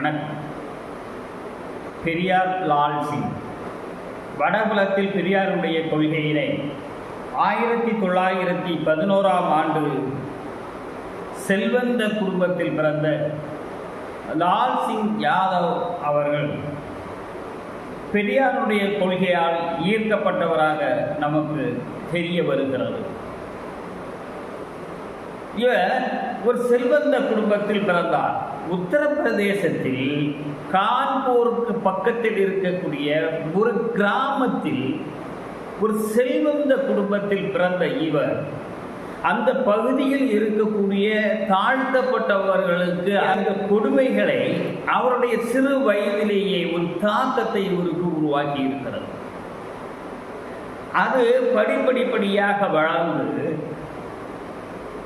கணக்கு பெரியார் லால் சிங். வடகுலத்தில் பெரியாருடைய கொள்கையினை ஆயிரத்தி தொள்ளாயிரத்தி பதினோராம் ஆண்டு செல்வந்த குடும்பத்தில் பிறந்த லால் சிங் யாதவ் அவர்கள் பெரியாருடைய கொள்கையால் ஈர்க்கப்பட்டவராக நமக்கு தெரிய வருகிறது. இவர் ஒரு செல்வந்த குடும்பத்தில் பிறந்தார். உத்தரப்பிரதேசத்தில் கான்பூருக்கு பக்கத்தில் இருக்கக்கூடிய ஒரு கிராமத்தில் ஒரு செல்வந்த குடும்பத்தில் பிறந்த இவர். அந்த பகுதியில் இருக்கக்கூடிய தாழ்த்தப்பட்டவர்களுக்கு அந்த கொடுமைகளை அவருடைய சிறு வயதிலேயே ஒரு தாக்கத்தை இவருக்கு உருவாக்கி இருக்கிறது. அது படிப்படிப்படியாக வளர்ந்து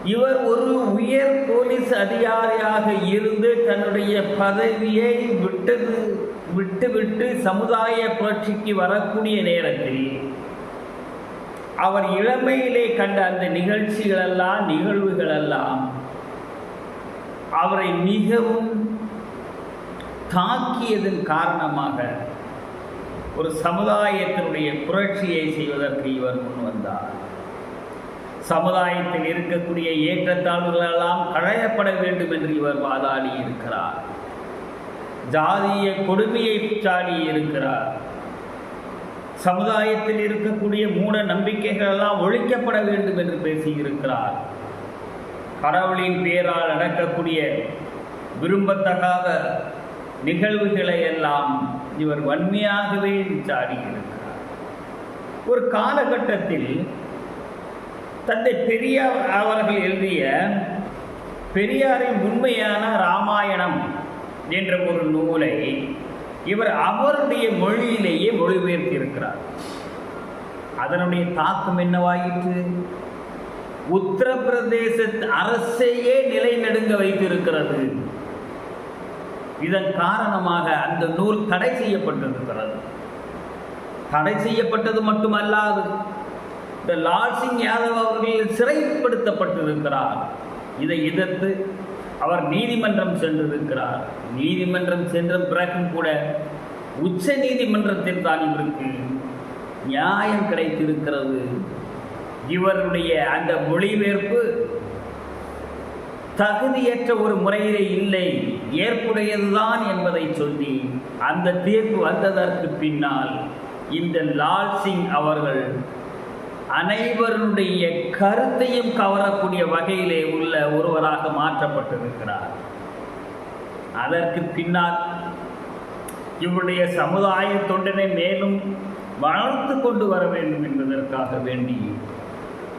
இவர் ஒரு உயர் போலீஸ் அதிகாரியாக இருந்து தன்னுடைய பதவியை விட்டது விட்டுவிட்டு சமுதாய புரட்சிக்கு வரக்கூடிய நேரத்தில் அவர் இளமையிலே கண்ட அந்த நிகழ்ச்சிகளெல்லாம் நிகழ்வுகளெல்லாம் அவரை மிகவும் தாக்கியதன் காரணமாக ஒரு சமுதாயத்தினுடைய புரட்சியை செய்வதற்கு இவர் முன் வந்தார். சமுதாயத்தில் இருக்கக்கூடிய ஏற்றத்தாழ்வுகளெல்லாம் களையப்பட வேண்டும் என்று இவர் வாதாடி இருக்கிறார். ஜாதிய கொடுமையை சாடி இருக்கிறார். சமுதாயத்தில் இருக்கக்கூடிய மூட நம்பிக்கைகள் எல்லாம் ஒழிக்கப்பட வேண்டும் என்று பேசியிருக்கிறார் கடவுளின் பேரால் நடக்கக்கூடிய விரும்பத்தகாத நிகழ்வுகளை எல்லாம் இவர் வன்மையாகவே சாடியிருக்கிறார் ஒரு காலகட்டத்தில் தந்தை பெரியார் அவர்கள் எழுதிய பெரியாரின் உண்மையான ராமாயணம் என்ற ஒரு நூலை இவர் அவருடைய மொழியிலேயே மொழிபெயர்த்திருக்கிறார். அதனுடைய தாக்கம் என்னவாயிற்று? உத்தரப்பிரதேச அரசையே நிலைநடுங்க வைத்திருக்கிறது. இதன் காரணமாக அந்த நூல் தடை செய்யப்பட்டிருக்கிறது. தடை செய்யப்பட்டது மட்டுமல்லாது இந்த லால் சிங் யாதவ் அவர்கள் சிறைப்படுத்தப்பட்டிருக்கிறார். இதை எதிர்த்து அவர் நீதிமன்றம் சென்றிருக்கிறார். நீதிமன்றம் சென்ற பிறகும் கூட உச்ச நீதிமன்றத்தில் தான் இவருக்கு நியாயம் கிடைத்திருக்கிறது. இவருடைய அந்த மொழிபெயர்ப்பு தகுதியற்ற ஒரு முறையிலே இல்லை. ஏற்புடையதுதான் என்பதை சொல்லி அந்த தீர்ப்பு வந்ததற்கு பின்னால் இந்த லால் சிங் அவர்கள் அனைவருடைய கருத்தையும் கவரக்கூடிய வகையிலே உள்ள ஒருவராக மாற்றப்பட்டிருக்கிறார். அதற்கு பின்னால் இவருடைய சமுதாய தொண்டனை மேலும் வளர்த்து கொண்டு வர வேண்டும் என்பதற்காக வேண்டி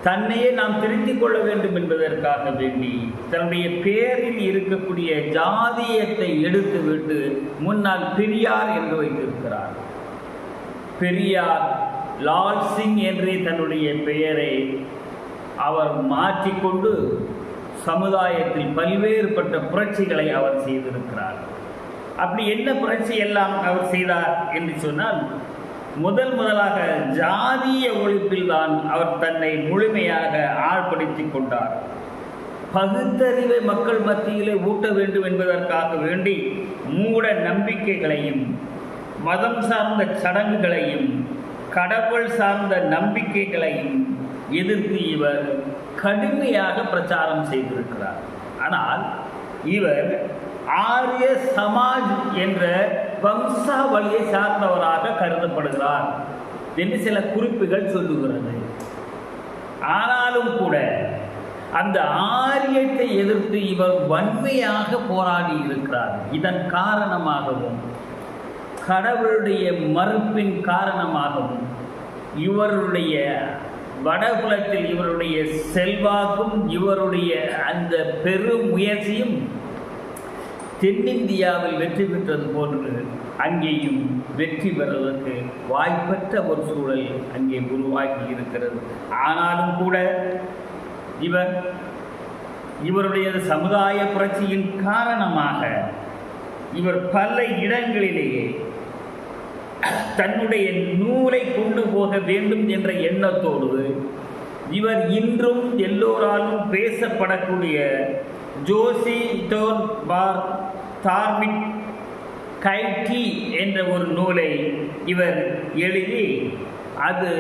தன்னையே நாம் திருத்தி கொள்ள வேண்டும் என்பதற்காக வேண்டி தன்னுடைய பேரில் இருக்கக்கூடிய ஜாதியத்தை எடுத்துவிட்டு முன்னால் பெரியார் என்று வைத்திருக்கிறார். பெரியார் லால் சிங் என்று தன்னுடைய பெயரை அவர் மாற்றிக்கொண்டு சமுதாயத்தில் பல்வேறுபட்ட புரட்சிகளை அவர் செய்திருக்கிறார். அப்படி என்ன புரட்சி எல்லாம் அவர் செய்தார் என்று சொன்னால் முதல் முதலாக ஜாதிய ஒழிப்பில் தான் அவர் தன்னை முழுமையாக ஆழ்படுத்தி கொண்டார். பகுத்தறிவை மக்கள் மத்தியிலே ஊட்ட வேண்டும் என்பதற்காக வேண்டி மூட நம்பிக்கைகளையும் மதம் சார்ந்த சடங்குகளையும் கடவுள் சார்ந்த நம்பிக்கைகளையும் எதிர்த்து இவர் கடுமையாக பிரச்சாரம் செய்திருக்கிறார். ஆனால் இவர் ஆரிய சமாஜ் என்ற வம்சாவளியை சார்ந்தவராக கருதப்படுகிறார் என்று சில குறிப்புகள் சொல்லுகிறது. ஆனாலும் கூட அந்த ஆரியத்தை எதிர்த்து இவர் வன்மையாக போராடி இருக்கிறார். இதன் காரணமாகவும் கடவுளுடைய மறுப்பின் காரணமாகவும் இவருடைய வடகுலத்தில் இவருடைய செல்வாக்கும் இவருடைய அந்த பெரும் முயற்சியும் தென்னிந்தியாவில் வெற்றி பெற்றது போன்று அங்கேயும் வெற்றி பெறுவதற்கு வாய்ப்பற்ற ஒரு சூழல் அங்கே உருவாகி இருக்கிறது. ஆனாலும் கூட இவர் இவருடைய சமுதாய புரட்சியின் காரணமாக இவர் பல இடங்களிலேயே தன்னுடைய நூலை கொண்டு போக வேண்டும் என்ற எண்ணத்தோடு இவர் இன்றும் எல்லோராலும் பேசப்படக்கூடிய ஜோசி டோன் பார் தார்மிக் கைட்டி என்ற ஒரு நூலை இவர் எழுதி அது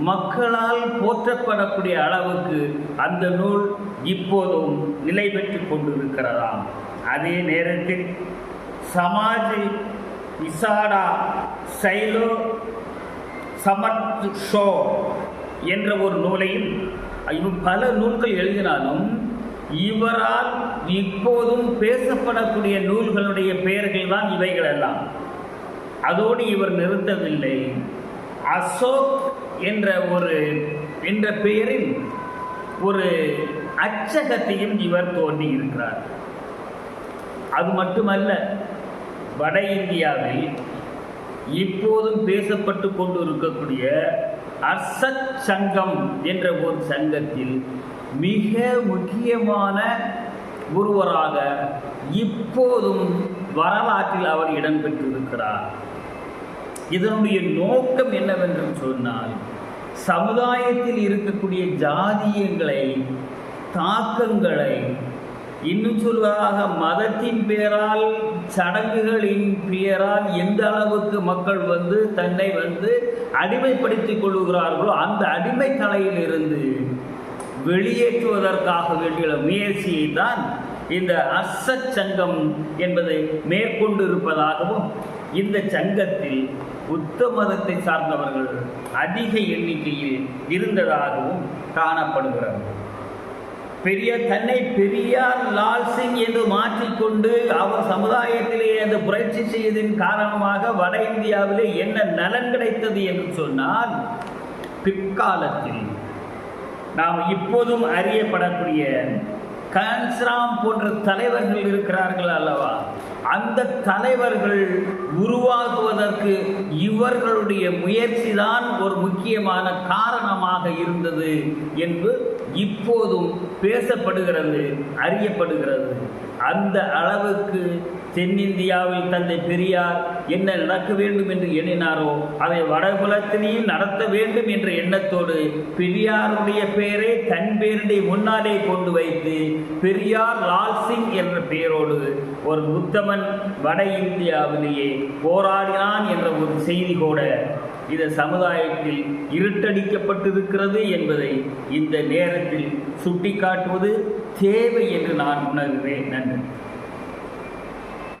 மக்களால் போற்றப்படக்கூடிய அளவுக்கு அந்த நூல் இப்போதும் நிலை பெற்று கொண்டிருக்கிறதாம். அதே நேரத்தில் சமாஜ் இசாடா சைலோ சமர்த் ஷோ என்ற ஒரு நூலையும் இவர் பல நூல்கள் எழுதினாலும் இவரால் இப்போதும் பேசப்படக்கூடிய நூல்களுடைய பெயர்கள் தான் இவைகள் எல்லாம் அதோடு இவர் நிறுத்தவில்லை. அசோக் என்ற ஒரு என்ற பெயரில் ஒரு அச்சகத்தையும் இவர் தோன்றி இருக்கிறார் அது மட்டுமல்ல வட இந்தியாவில் இப்போதும் பேசப்பட்டு கொண்டு இருக்கக்கூடிய அர்சத் சங்கம் என்ற ஒரு சங்கத்தில் மிக முக்கியமான ஒருவராக இப்போதும் வரலாற்றில் அவர் இடம்பெற்றிருக்கிறார். இதனுடைய நோக்கம் என்னவென்று சொன்னால் சமுதாயத்தில் இருக்கக்கூடிய ஜாதியங்களை தாக்கங்களை இன்னும் சொல்வதாக மதத்தின் பெயரால் சடங்குகளின் பெயரால் எந்த அளவுக்கு மக்கள் வந்து தன்னை வந்து அடிமைப்படுத்திக் கொள்ளுகிறார்களோ அந்த அடிமை தலையிலிருந்து வெளியேற்றுவதற்காக வேண்டிய முயற்சியை தான் இந்த அசச்சங்கம் சங்கம் என்பதை மேற்கொண்டு இருப்பதாகவும் இந்த சங்கத்தில் புத்த மதத்தை சார்ந்தவர்கள் அதிக எண்ணிக்கையில் இருந்ததாகவும் காணப்படுகிறார்கள் பெரிய தன்னை பெரியார் லால் சிங் என்று மாற்றிக்கொண்டு அவர் சமுதாயத்திலே அந்த புரட்சி செய்ததின் காரணமாக வட இந்தியாவிலே என்ன நலன் கிடைத்தது என்று சொன்னால் பிற்காலத்தில் நாம் இப்போதும் அறியப்படக்கூடிய கன்ஸ்ராம் போன்ற தலைவர்கள் இருக்கிறார்கள் அல்லவா? அந்த தலைவர்கள் உருவாகுவதற்கு இவர்களுடைய முயற்சி தான் ஒரு முக்கியமான காரணமாக இருந்தது என்று இப்போதும் பேசப்படுகிறது அறியப்படுகிறது. அந்த அளவுக்கு தென்னிந்தியாவில் தந்தை பெரியார் என்ன நடக்க வேண்டும் என்று எண்ணினாரோ அதை வடகுலத்திலேயும் நடத்த வேண்டும் என்ற எண்ணத்தோடு பெரியாருடைய பெயரை தன் பெயருடைய முன்னாலே கொண்டு வைத்து பெரியார் லால் சிங் என்ற பெயரோடு ஒரு உத்தமன் வட இந்தியாவிலேயே போராடினான் என்ற ஒரு செய்தி கூட இந்த சமுதாயத்தில் இருட்டடிக்கப்பட்டிருக்கிறது என்பதை இந்த நேரத்தில் சுட்டிக்காட்டுவது தேவை என்று நான் உணர்கிறேன். நன்றி.